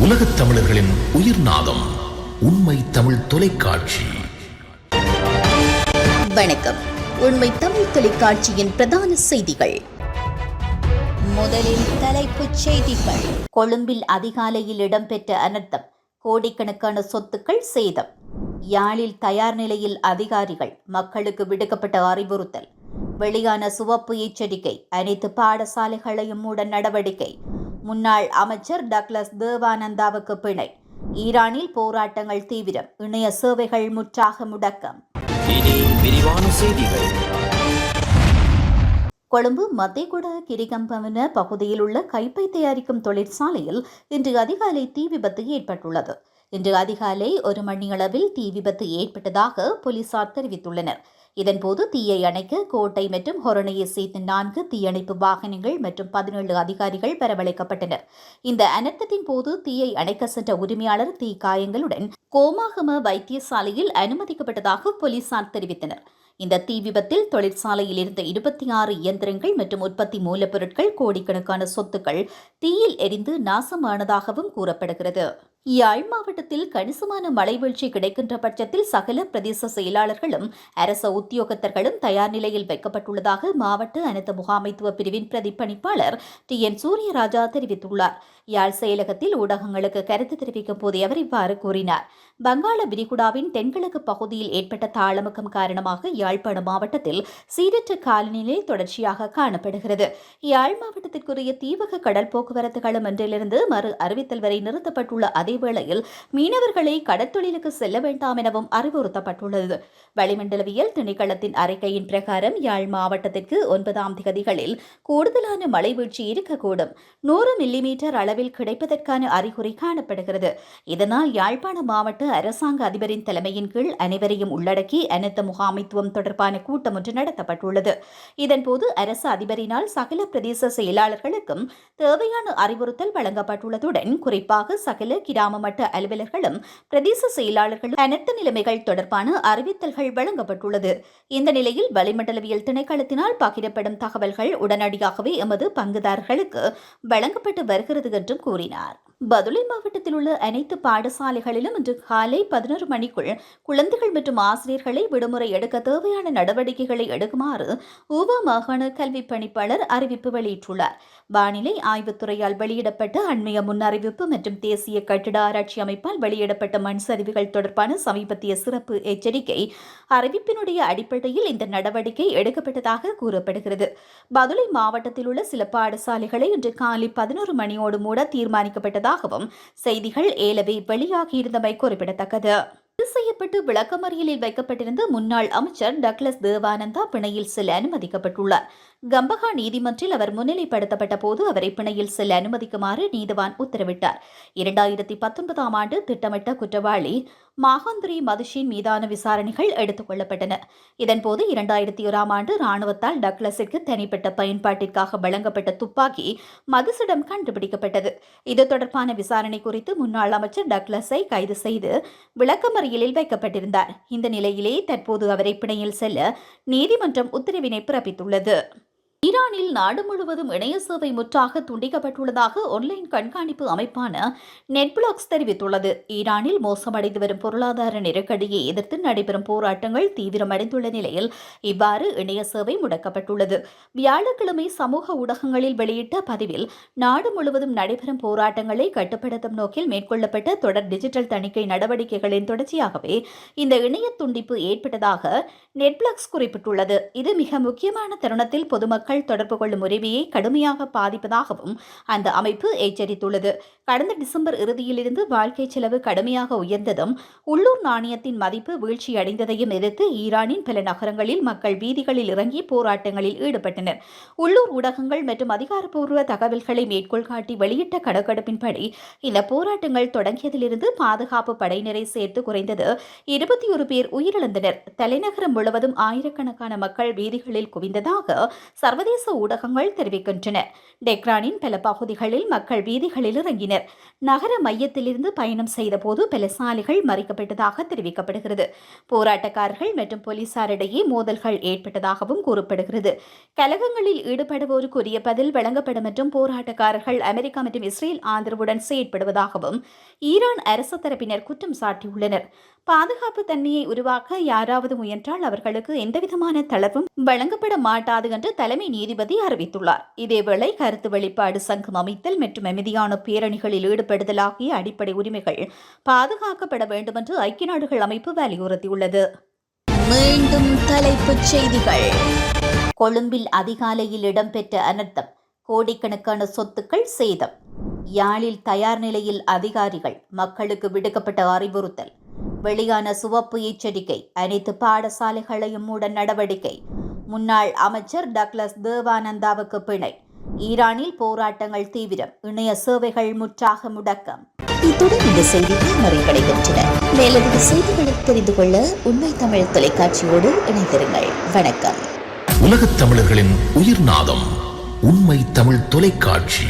உலகத் தமிழர்களின் உயிர் நாதம் உண்மை தமிழ் தொலைக்காட்சி. வணக்கம். உண்மை தமிழ் தொலைக்காட்சியின் பிரதான செய்திகள். முதலில் தலைப்புச் செய்திகள். கொழும்பில் அதிகாலையில் இடம்பெற்ற அனர்த்தம் கோடிக்கணக்கான சொத்துக்கள் சேதம். யாழில் தயார் நிலையில் அதிகாரிகள் மக்களுக்கு விடுக்கப்பட்ட அறிவுறுத்தல். வெளியான சுவப்பு எச்சரிக்கை அனைத்து பாடசாலைகளையும் மூட நடவடிக்கை. முன்னாள் அமைச்சர் டக்ளஸ் தேவானந்தாவுக்கு பிணை. ஈரானில் போராட்டங்கள் தீவிரம் இணைய சேவைகள் முற்றாக முடக்கம். கொழும்பு மத்தேகுட கிரிகம்பவன பகுதியில் உள்ள கைப்பை தயாரிக்கும் தொழிற்சாலையில் இன்று அதிகாலை தீ விபத்து ஏற்பட்டுள்ளது. இன்று அதிகாலை ஒரு மணியளவில் தீ விபத்து ஏற்பட்டதாக போலீசார் தெரிவித்துள்ளனர். இதன்போது தீயை அணைக்க கோட்டை மற்றும் ஹொரணையை சேர்த்து நான்கு தீயணைப்பு வாகனங்கள் மற்றும் பதினேழு அதிகாரிகள் வரவழைக்கப்பட்டனர். இந்த அனர்த்தத்தின் போது தீயை அணைக்க சென்ற உரிமையாளர் தீ காயங்களுடன் கோமாகம வைத்தியசாலையில் அனுமதிக்கப்பட்டதாக போலீசார் தெரிவித்தனர். இந்த தீ விபத்தில் தொழிற்சாலையில் இருந்த இருபத்தி ஆறு இயந்திரங்கள் மற்றும் உற்பத்தி மூலப்பொருட்கள் கோடிக்கணக்கான சொத்துக்கள் தீயில் எரிந்து நாசமானதாகவும் கூறப்படுகிறது. யாழ் மாவட்டத்தில் கணிசமான மழை வீழ்ச்சி கிடைக்கின்ற பட்சத்தில் சகல பிரதேச செயலாளர்களும் அரச உத்தியோகத்தர்களும் தயார் நிலையில் வைக்கப்பட்டுள்ளதாக மாவட்ட அனைத்து முகாமைத்துவ பிரிவின் பிரதிப்பணிப்பாளர் டி. என். சூரியராஜா தெரிவித்துள்ளார். யாழ் செயலகத்தில் ஊடகங்களுக்கு கருத்து தெரிவிக்கும் போதே அவர் இவ்வாறு கூறினார். வங்காள விரிகுடாவின் தென்கிழக்கு பகுதியில் ஏற்பட்ட தாளமுக்கம் காரணமாக யாழ்ப்பாண மாவட்டத்தில் சீரற்ற காலநிலை தொடர்ச்சியாக காணப்படுகிறது. யாழ் மாவட்டத்திற்குரிய தீவக கடல் போக்குவரத்துகளும் இன்றிலிருந்து மறு அறிவித்தல் வரை நிறுத்தப்பட்டுள்ள அதேவேளையில் மீனவர்களை கடற்தொழிலுக்கு செல்ல வேண்டாம் எனவும் அறிவுறுத்தப்பட்டுள்ளது. வளிமண்டலவியல் திணைக்களத்தின் அறிக்கையின் பிரகாரம் யாழ் மாவட்டத்திற்கு ஒன்பதாம் திகதிகளில் கூடுதலான மழை வீழ்ச்சி இருக்கக்கூடும். நூறு மில்லிமீட்டர் அளவில் கிடைப்பதற்கான அறிகுறி காணப்படுகிறது. இதனால் யாழ்ப்பாண மாவட்ட அரசாங்க அதிபரின் தலைமையின் கீழ் அனைவரையும் உள்ளடக்கி அனைத்து முகாமைத்துவம் தொடர்பான கூட்டம் ஒன்று நடத்தப்பட்டுள்ளது. இதன்போது அரசு அதிபரினால் சகல பிரதேச செயலாளர்களுக்கும் தேவையான அறிவுறுத்தல் வழங்கப்பட்டுள்ளதுடன் குறிப்பாக சகல கிராம மட்ட அலுவலர்களும் பிரதேச செயலாளர்களும் அனைத்து நிலைமைகள் தொடர்பான அறிவித்தல்கள் வழங்கப்பட்டுள்ளது. இந்த நிலையில் வளிமண்டலவியல் திணைக்களத்தினால் பகிரப்படும் தகவல்கள் உடனடியாகவே எமது பங்குதாரர்களுக்கு வழங்கப்பட்டு வருகிறது என்றும் கூறினார். பதுளை மாவட்டத்தில் உள்ள அனைத்து பாடசாலைகளிலும் இன்று காலை பதினோரு மணிக்குள் குழந்தைகள் மற்றும் ஆசிரியர்களை விடுமுறை எடுக்க தேவையான நடவடிக்கைகளை எடுக்குமாறு ஊவா மாகாண கல்வி பணிப்பாளர் அறிவிப்பு வெளியிட்டுள்ளார். வானிலை ஆய்வுத்துறையால் வெளியிடப்பட்ட அண்மைய முன்னறிவிப்பு மற்றும் தேசிய கட்டிட ஆராய்ச்சி அமைப்பால் வெளியிடப்பட்ட மண் சரிவுகள் தொடர்பான சமீபத்திய சிறப்பு எச்சரிக்கை அறிவிப்பினுடைய அடிப்படையில் இந்த நடவடிக்கை எடுக்கப்பட்டதாக கூறப்படுகிறது. பதுளை மாவட்டத்தில் உள்ள சில பாடசாலைகளை இன்று காலை பதினோரு மணியோடு மூட தீர்மானிக்கப்பட்டதாகவும் செய்திகள் ஏலவே வெளியாகியிருந்தமை குறிப்பிடத்தக்கது. கைது செய்யப்பட்டு விளக்கமறியலில் வைக்கப்பட்டிருந்த முன்னாள் அமைச்சர் டக்ளஸ் தேவானந்தா பிணையில் செல்ல அனுமதிக்கப்பட்டுள்ளார். கம்பகா நீதிமன்றில் அவர் முன்னிலைப்படுத்தப்பட்ட போது அவரை பிணையில் செல்ல அனுமதிக்குமாறு நீதிவான் உத்தரவிட்டார். இரண்டாயிரத்தி பத்தொன்பதாம் ஆண்டு திட்டமிட்ட குற்றவாளி மாகந்திரி மதுஷின் மீதான விசாரணைகள் எடுத்துக் கொள்ளப்பட்டன. இதன்போது இரண்டாயிரத்தி ஓராம் ஆண்டு ராணுவத்தால் டக்ளஸிற்கு தனிப்பட்ட பயன்பாட்டிற்காக வழங்கப்பட்ட துப்பாக்கி மதுசிடம் கண்டுபிடிக்கப்பட்டது. இது தொடர்பான விசாரணை குறித்து முன்னாள் அமைச்சர் டக்ளஸை கைது செய்து விளக்கமறியலில் வைக்கப்பட்டிருந்தார். இந்த நிலையிலேயே தற்போது அவரை பிணையில் செல்ல நீதிமன்றம் உத்தரவினை பிறப்பித்துள்ளது. ஈரானில் நாடு முழுவதும் இணைய சேவை முற்றாக துண்டிக்கப்பட்டுள்ளதாக ஆன்லைன் கண்காணிப்பு அமைப்பான நெட்பிளாக்ஸ் தெரிவித்துள்ளது. ஈரானில் மோசமடைந்து வரும் பொருளாதார நெருக்கடியை எதிர்த்து நடைபெறும் போராட்டங்கள் தீவிரமடைந்துள்ள நிலையில் இவ்வாறு இணைய சேவை முடக்கப்பட்டுள்ளது. வியாழக்கிழமை சமூக ஊடகங்களில் வெளியிட்ட பதிவில் நாடு முழுவதும் நடைபெறும் போராட்டங்களை கட்டுப்படுத்தும் நோக்கில் மேற்கொள்ளப்பட்ட தொடர் டிஜிட்டல் தணிக்கை நடவடிக்கைகளின் தொடர்ச்சியாகவே இந்த இணைய துண்டிப்பு ஏற்பட்டதாக நெட்பிளக்ஸ் குறிப்பிட்டுள்ளது. இது மிக முக்கியமான தருணத்தில் பொதுமக்கள் தொடர்பு கொள்ளும் உரிமையை கடுமையாக பாதிப்பதாகவும் அந்த அமைப்பு எச்சரித்துள்ளது. கடந்த டிசம்பர் இறுதியிலிருந்து வாழ்க்கை செலவு கடுமையாக உயர்ந்ததும் உள்ளூர் நாணயத்தின் மதிப்பு வீழ்ச்சியடைந்ததையும் எதிர்த்து ஈரானின் பல நகரங்களில் மக்கள் வீதிகளில் இறங்கி போராட்டங்களில் ஈடுபட்டனர். உள்ளூர் ஊடகங்கள் மற்றும் அதிகாரப்பூர்வ தகவல்களை மேற்கோள் காட்டி வெளியிட்ட கணக்கெடுப்பின்படி இந்த போராட்டங்கள் தொடங்கியதிலிருந்து பாதுகாப்பு படையினரை சேர்த்து குறைந்தது இருபத்தி ஒரு பேர் உயிரிழந்தனர். தலைநகரம் முழுவதும் ஆயிரக்கணக்கான மக்கள் வீதிகளில் குவிந்ததாக சர்வ சர்வதேச ஊடகங்கள் தெரிவிக்கின்றன. டெக்ரானின் பல பகுதிகளில் மக்கள் வீதிகளில் இறங்கினர். நகர மையத்திலிருந்து பயணம் செய்தபோது பல சாலைகள் மறிக்கப்பட்டதாக தெரிவிக்கப்படுகிறது. போராட்டக்காரர்கள் மற்றும் போலீசாரிடையே மோதல்கள் ஏற்பட்டதாகவும் கூறப்படுகிறது. கலகங்களில் ஈடுபடுவோருக்குரிய பதில் வழங்கப்படும் என்றும் போராட்டக்காரர்கள் அமெரிக்கா மற்றும் இஸ்ரேல் ஆதரவுடன் செயற்படுவதாகவும் ஈரான் அரசு தரப்பினர் குற்றம் சாட்டியுள்ளனர். பாதுகாப்பு தன்மையை உருவாக்க யாராவது முயன்றால் அவர்களுக்கு எந்தவிதமான தளர்வும் வழங்கப்பட மாட்டாது என்று தலைமை நீதிபதி அறிவித்துள்ளார். இதேவேளை கருத்து வெளிப்பாடு சங்கம் அமைத்தல் மற்றும் அமைதியான பேரணிகளில் ஈடுபடுதல் ஆகிய அடிப்படை உரிமைகள் பாதுகாக்கப்பட வேண்டும் என்று ஐக்கிய நாடுகள் அமைப்பு வலியுறுத்தியுள்ளது. மீண்டும் தலைப்புச் செய்திகள். கொழும்பில் அதிகாலையில் இடம்பெற்ற அனர்த்தம் கோடிக்கணக்கான சொத்துக்கள் சேதம் யாழில் தயார் நிலையில் அதிகாரிகள் மக்களுக்கு விடுக்கப்பட்ட அறிவுறுத்தல் வெளியான சிவப்பு எச்சரிக்கை அனைத்து பாடசாலைகளையும் மூட நடவடிக்கை முன்னாள் அமைச்சர் டக்ளஸ் தேவானந்தாவுக்கு பிணை. ஈரானில் போராட்டங்கள் தீவிரம். இணைய சேவைகள் முற்றாக முடக்கம். இத்துடன் இந்த செய்திகள் நிறைவடைகின்றன. மேலதிக செய்திகளை தெரிந்து கொள்ள உண்மை தமிழ் தொலைக்காட்சியோடு இணைந்திருங்கள். வணக்கம். உலகத் தமிழர்களின் உயிர்நாதம் உண்மை தமிழ் தொலைக்காட்சி.